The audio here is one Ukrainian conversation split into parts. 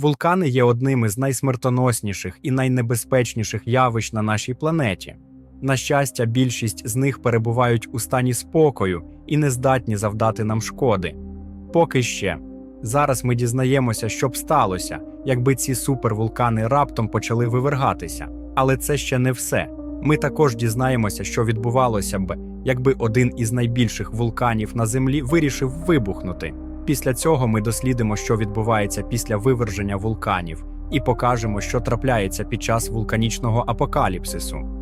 Вулкани є одним із найсмертоносніших і найнебезпечніших явищ на нашій планеті. На щастя, більшість з них перебувають у стані спокою і не здатні завдати нам шкоди. Поки ще. Зараз ми дізнаємося, що б сталося, якби ці супервулкани раптом почали вивергатися. Але це ще не все. Ми також дізнаємося, що відбувалося б, якби один із найбільших вулканів на Землі вирішив вибухнути. Після цього ми дослідимо, що відбувається після виверження вулканів, і покажемо, що трапляється під час вулканічного апокаліпсису.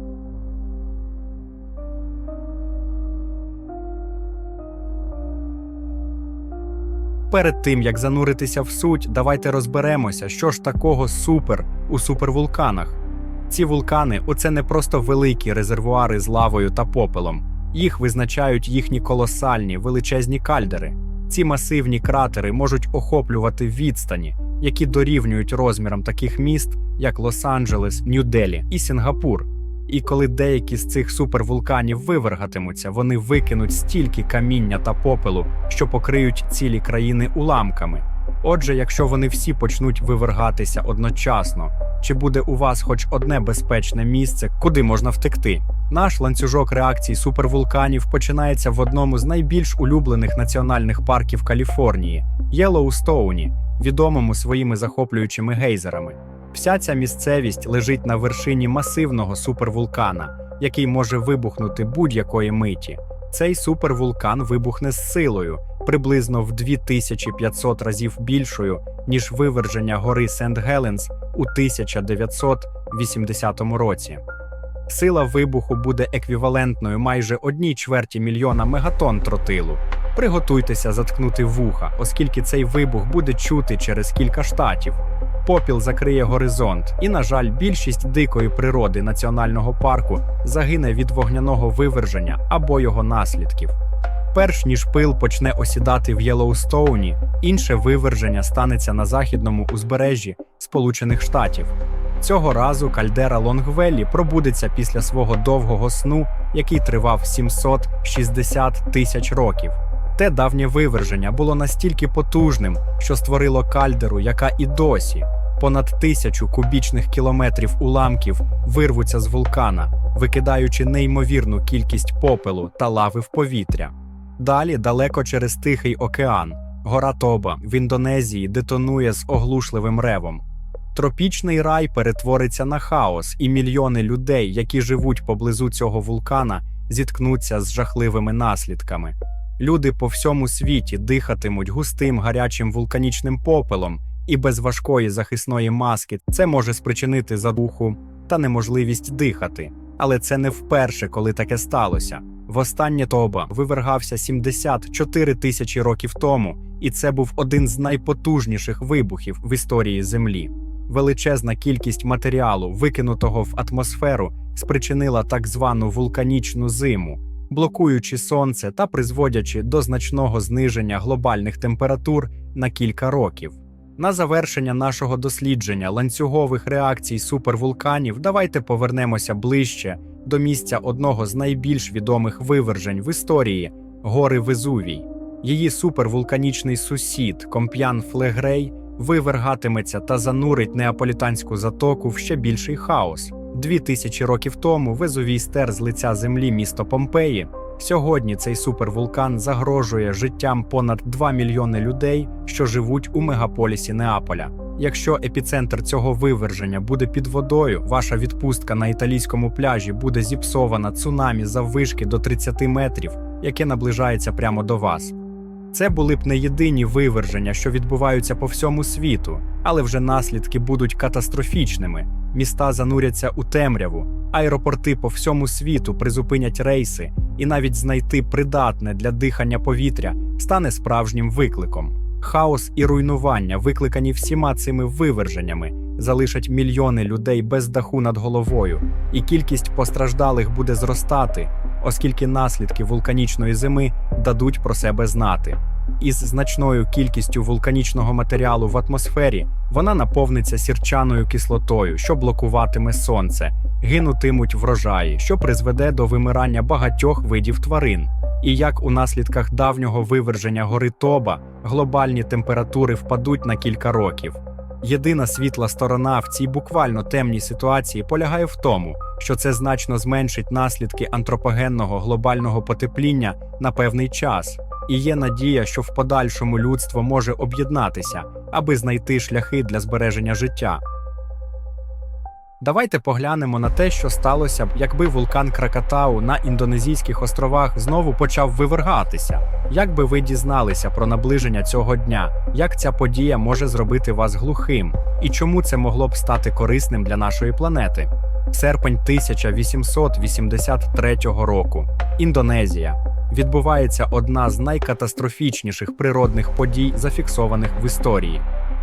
Перед тим як зануритися в суть, давайте розберемося, що ж такого супер у супервулканах. Ці вулкани оце не просто великі резервуари з лавою та попелом. Їх визначають їхні колосальні величезні кальдери. Ці масивні кратери можуть охоплювати відстані, які дорівнюють розмірам таких міст, як Лос-Анджелес, Нью-Делі і Сінгапур. І коли деякі з цих супервулканів вивергатимуться, вони викинуть стільки каміння та попелу, що покриють цілі країни уламками. Отже, якщо вони всі почнуть вивергатися одночасно, чи буде у вас хоч одне безпечне місце, куди можна втекти? Наш ланцюжок реакцій супервулканів починається в одному з найбільш улюблених національних парків Каліфорнії Єлоустоуні, відомому своїми захоплюючими гейзерами. Вся ця місцевість лежить на вершині масивного супервулкана, який може вибухнути будь-якої миті. Цей супервулкан вибухне з силою, приблизно в 2500 разів більшою, ніж виверження гори Сент-Геленс у 1980 році. Сила вибуху буде еквівалентною майже одній чверті мільйона мегатон тротилу. Приготуйтеся заткнути вуха, оскільки цей вибух буде чути через кілька штатів. Попіл закриє горизонт, і, на жаль, більшість дикої природи національного парку загине від вогняного виверження або його наслідків. Перш ніж пил почне осідати в Єлоустоуні, інше виверження станеться на західному узбережжі Сполучених Штатів. Цього разу кальдера Лонгвеллі пробудеться після свого довгого сну, який тривав 760 тисяч років. Те давнє виверження було настільки потужним, що створило кальдеру, яка і досі понад тисячу кубічних кілометрів уламків вирвуться з вулкана, викидаючи неймовірну кількість попелу та лави в повітря. Далі, далеко через Тихий океан, гора Тоба в Індонезії детонує з оглушливим ревом. Тропічний рай перетвориться на хаос, і мільйони людей, які живуть поблизу цього вулкана, зіткнуться з жахливими наслідками. Люди по всьому світі дихатимуть густим гарячим вулканічним попелом, і без важкої захисної маски це може спричинити задуху та неможливість дихати. Але це не вперше, коли таке сталося. Востаннє тоба вивергався 74 тисячі років тому, і це був один з найпотужніших вибухів в історії Землі. Величезна кількість матеріалу, викинутого в атмосферу, спричинила так звану вулканічну зиму, блокуючи сонце та призводячи до значного зниження глобальних температур на кілька років. На завершення нашого дослідження ланцюгових реакцій супервулканів давайте повернемося ближче до місця одного з найбільш відомих вивержень в історії гори Везувій. Її супервулканічний сусід Комп'ян Флегрей вивергатиметься та занурить неаполітанську затоку в ще більший хаос. Дві тисячі років тому Везувій стер з лиця землі місто Помпеї. Сьогодні цей супервулкан загрожує життям понад 2 мільйони людей, що живуть у мегаполісі Неаполя. Якщо епіцентр цього виверження буде під водою, ваша відпустка на італійському пляжі буде зіпсована цунамі заввишки до 30 метрів, яке наближається прямо до вас. Це були б не єдині виверження, що відбуваються по всьому світу, але вже наслідки будуть катастрофічними. Міста зануряться у темряву, аеропорти по всьому світу призупинять рейси, і навіть знайти придатне для дихання повітря стане справжнім викликом. Хаос і руйнування, викликані всіма цими виверженнями, залишать мільйони людей без даху над головою, і кількість постраждалих буде зростати, оскільки наслідки вулканічної зими дадуть про себе знати. Із значною кількістю вулканічного матеріалу в атмосфері вона наповниться сірчаною кислотою, що блокуватиме сонце, гинутимуть врожаї, що призведе до вимирання багатьох видів тварин. І як у наслідках давнього виверження гори Тоба глобальні температури впадуть на кілька років. Єдина світла сторона в цій буквально темній ситуації полягає в тому, що це значно зменшить наслідки антропогенного глобального потепління на певний час, і є надія, що в подальшому людство може об'єднатися, аби знайти шляхи для збереження життя. Давайте поглянемо на те, що сталося б, якби вулкан Кракатау на індонезійських островах знову почав вивергатися. Як би ви дізналися про наближення цього дня, як ця подія може зробити вас глухим, і чому це могло б стати корисним для нашої планети? Серпень 1883 року. Індонезія. Відбувається одна з найкатастрофічніших природних подій, зафіксованих в історії.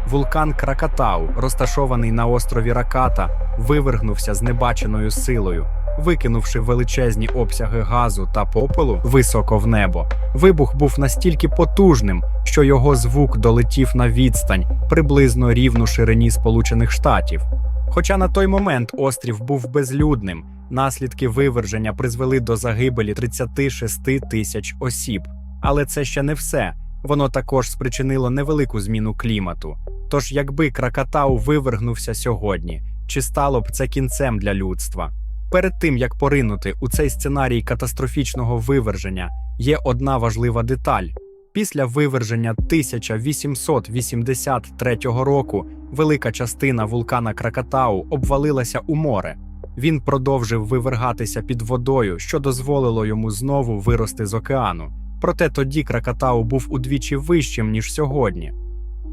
Вулкан Кракатау, розташований на острові Раката, вивергнувся з небаченою силою, викинувши величезні обсяги газу та попелу високо в небо. Вибух був настільки потужним, що його звук долетів на відстань приблизно рівну ширині Сполучених Штатів. Хоча на той момент острів був безлюдним, наслідки виверження призвели до загибелі 36 тисяч осіб. Але це ще не все. Воно також спричинило невелику зміну клімату. Тож, якби Кракатау вивергнувся сьогодні, чи стало б це кінцем для людства? Перед тим як поринути у цей сценарій катастрофічного виверження, є одна важлива деталь. Після виверження 1883 року велика частина вулкана Кракатау обвалилася у море. Він продовжив вивергатися під водою, що дозволило йому знову вирости з океану. Проте тоді Кракатау був удвічі вищим, ніж сьогодні.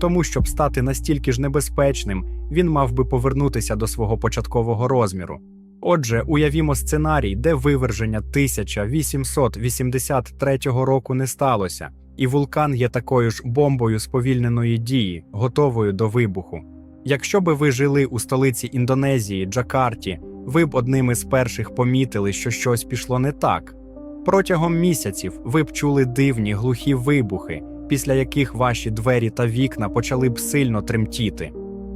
Тому, щоб стати настільки ж небезпечним, він мав би повернутися до свого початкового розміру. Отже, уявімо сценарій, де виверження 1883 року не сталося, і вулкан є такою ж бомбою сповільненої дії, готовою до вибуху. Якщо би ви жили у столиці Індонезії, Джакарті, ви б одним із перших помітили, що щось пішло не так. Протягом місяців ви б чули дивні глухі вибухи, після яких ваші двері та вікна почали б сильно тремтіти.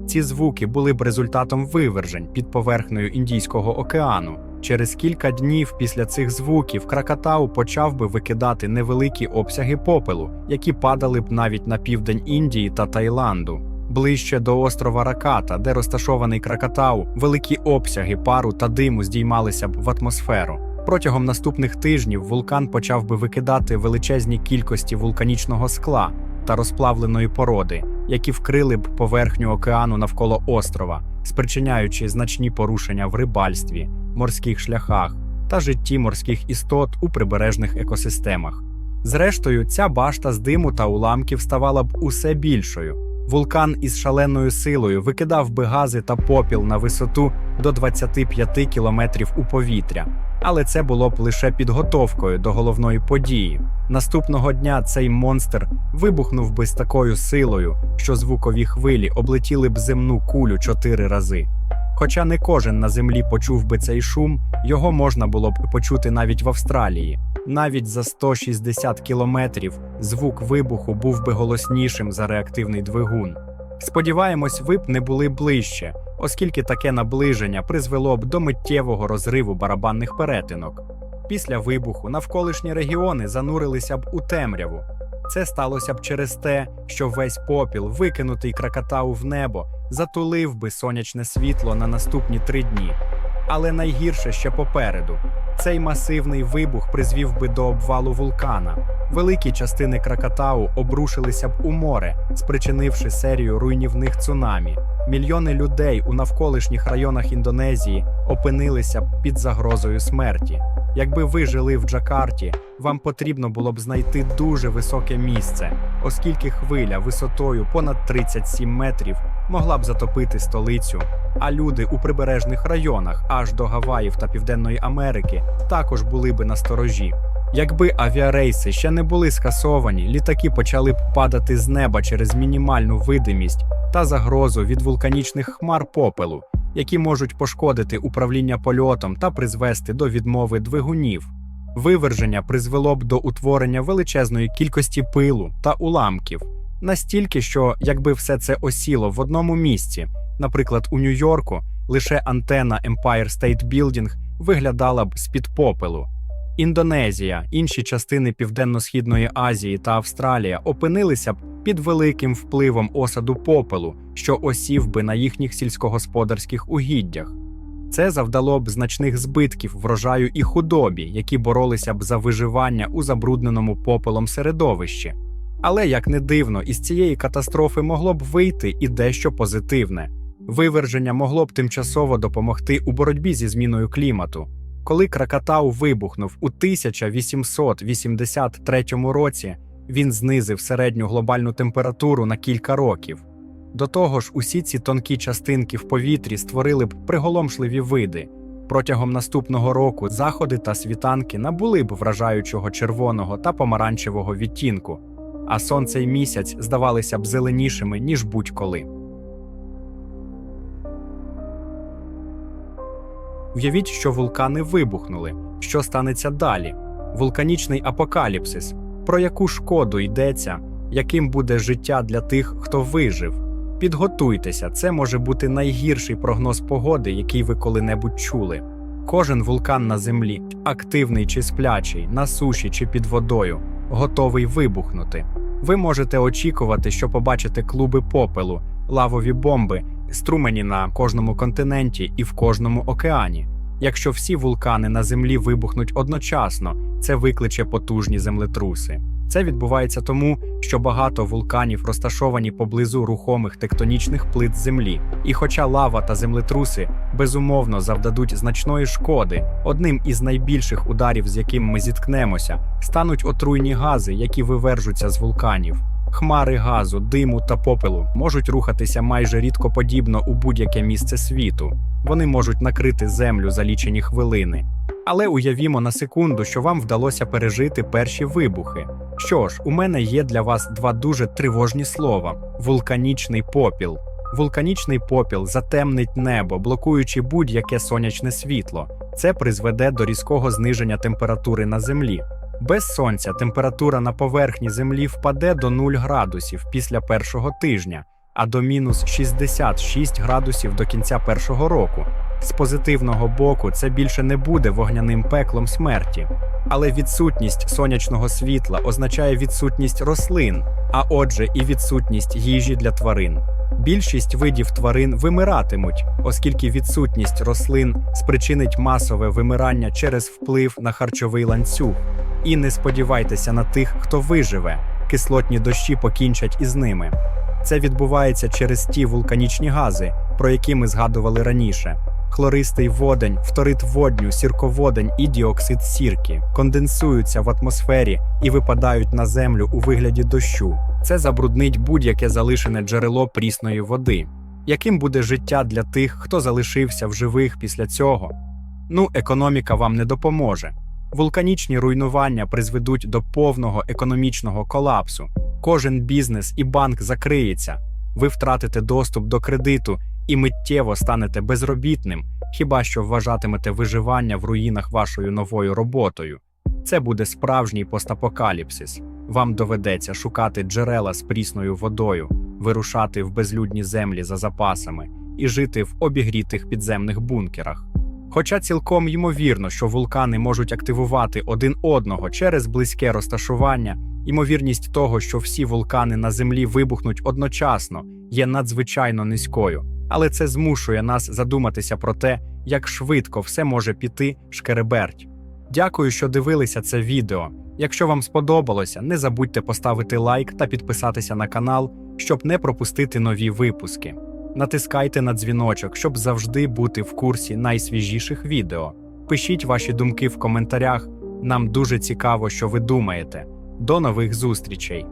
Ці звуки були б результатом вивержень під поверхнею Індійського океану. Через кілька днів після цих звуків Кракатау почав би викидати невеликі обсяги попелу, які падали б навіть на південь Індії та Таїланду. Ближче до острова Раката, де розташований Кракатау, великі обсяги пару та диму здіймалися б в атмосферу. Протягом наступних тижнів вулкан почав би викидати величезні кількості вулканічного скла та розплавленої породи, які вкрили б поверхню океану навколо острова, спричиняючи значні порушення в рибальстві, морських шляхах та житті морських істот у прибережних екосистемах. Зрештою, ця башта з диму та уламків ставала б усе більшою. Вулкан із шаленою силою викидав би гази та попіл на висоту до 25 кілометрів у повітря. Але це було б лише підготовкою до головної події. Наступного дня цей монстр вибухнув би з такою силою, що звукові хвилі облетіли б земну кулю чотири рази. Хоча не кожен на землі почув би цей шум, його можна було б почути навіть в Австралії. Навіть за 160 кілометрів звук вибуху був би голоснішим за реактивний двигун. Сподіваємось, ви б не були ближче, оскільки таке наближення призвело б до миттєвого розриву барабанних перетинок. Після вибуху навколишні регіони занурилися б у темряву. Це сталося б через те, що весь попіл, викинутий кракатау в небо, затулив би сонячне світло на наступні три дні. Але найгірше ще попереду. Цей масивний вибух призвів би до обвалу вулкана. Великі частини Кракатау обрушилися б у море, спричинивши серію руйнівних цунамі. Мільйони людей у навколишніх районах Індонезії опинилися б під загрозою смерті. Якби ви жили в Джакарті, вам потрібно було б знайти дуже високе місце, оскільки хвиля висотою понад 37 метрів могла б затопити столицю. А люди у прибережних районах, аж до Гаваїв та Південної Америки, також були би на сторожі. Якби авіарейси ще не були скасовані, літаки почали б падати з неба через мінімальну видимість та загрозу від вулканічних хмар попелу, які можуть пошкодити управління польотом та призвести до відмови двигунів. Виверження призвело б до утворення величезної кількості пилу та уламків, настільки, що якби все це осіло в одному місці, наприклад, у Нью-Йорку, лише антена Empire State Building виглядала б з-під попелу. Індонезія, інші частини Південно-Східної Азії та Австралія опинилися б під великим впливом осаду попелу, що осів би на їхніх сільськогосподарських угіддях. Це завдало б значних збитків врожаю і худобі, які боролися б за виживання у забрудненому попелом середовищі. Але як не дивно, із цієї катастрофи могло б вийти і дещо позитивне. Виверження могло б тимчасово допомогти у боротьбі зі зміною клімату. Коли Кракатау вибухнув у 1883 році, він знизив середню глобальну температуру на кілька років. До того ж, усі ці тонкі частинки в повітрі створили б приголомшливі види. Протягом наступного року заходи та світанки набули б вражаючого червоного та помаранчевого відтінку, а сонце й місяць здавалися б зеленішими, ніж будь-коли. Уявіть, що вулкани вибухнули. Що станеться далі? Вулканічний апокаліпсис. Про яку шкоду йдеться, яким буде життя для тих, хто вижив? Підготуйтеся, це може бути найгірший прогноз погоди, який ви коли-небудь чули. Кожен вулкан на землі, активний чи сплячий, на суші чи під водою, готовий вибухнути. Ви можете очікувати, що побачите клуби попелу, лавові бомби, струмені на кожному континенті і в кожному океані. Якщо всі вулкани на землі вибухнуть одночасно, це викличе потужні землетруси. Це відбувається тому, що багато вулканів розташовані поблизу рухомих тектонічних плит землі. І хоча лава та землетруси безумовно завдадуть значної шкоди, одним із найбільших ударів, з яким ми зіткнемося, стануть отруйні гази, які вивержуться з вулканів. Хмари газу, диму та попелу можуть рухатися майже рідкоподібно у будь-яке місце світу. Вони можуть накрити землю за лічені хвилини. Але уявімо на секунду, що вам вдалося пережити перші вибухи. Що ж, у мене є для вас два дуже тривожні слова: вулканічний попіл. Вулканічний попіл затемнить небо, блокуючи будь-яке сонячне світло. Це призведе до різкого зниження температури на землі. Без сонця температура на поверхні землі впаде до 0 градусів після першого тижня, а до мінус 66 градусів до кінця першого року. З позитивного боку, це більше не буде вогняним пеклом смерті. Але відсутність сонячного світла означає відсутність рослин, а отже, і відсутність їжі для тварин. Більшість видів тварин вимиратимуть, оскільки відсутність рослин спричинить масове вимирання через вплив на харчовий ланцюг. І не сподівайтеся на тих, хто виживе, кислотні дощі покінчать із ними. Це відбувається через ті вулканічні гази, про які ми згадували раніше. Хлористий водень, фторит водню, сірководень і діоксид сірки конденсуються в атмосфері і випадають на землю у вигляді дощу. Це забруднить будь-яке залишене джерело прісної води. Яким буде життя для тих, хто залишився в живих після цього? Ну, економіка вам не допоможе. Вулканічні руйнування призведуть до повного економічного колапсу. Кожен бізнес і банк закриється. Ви втратите доступ до кредиту і миттєво станете безробітним, хіба що вважатимете виживання в руїнах вашою новою роботою. Це буде справжній постапокаліпсис. Вам доведеться шукати джерела з прісною водою, вирушати в безлюдні землі за запасами і жити в обігрітих підземних бункерах. Хоча цілком ймовірно, що вулкани можуть активувати один одного через близьке розташування, ймовірність того, що всі вулкани на землі вибухнуть одночасно, є надзвичайно низькою, але це змушує нас задуматися про те, як швидко все може піти шкереберть. Дякую, що дивилися це відео. Якщо вам сподобалося, не забудьте поставити лайк та підписатися на канал, щоб не пропустити нові випуски. Натискайте на дзвіночок, щоб завжди бути в курсі найсвіжіших відео. Пишіть ваші думки в коментарях. Нам дуже цікаво, що ви думаєте. До нових зустрічей!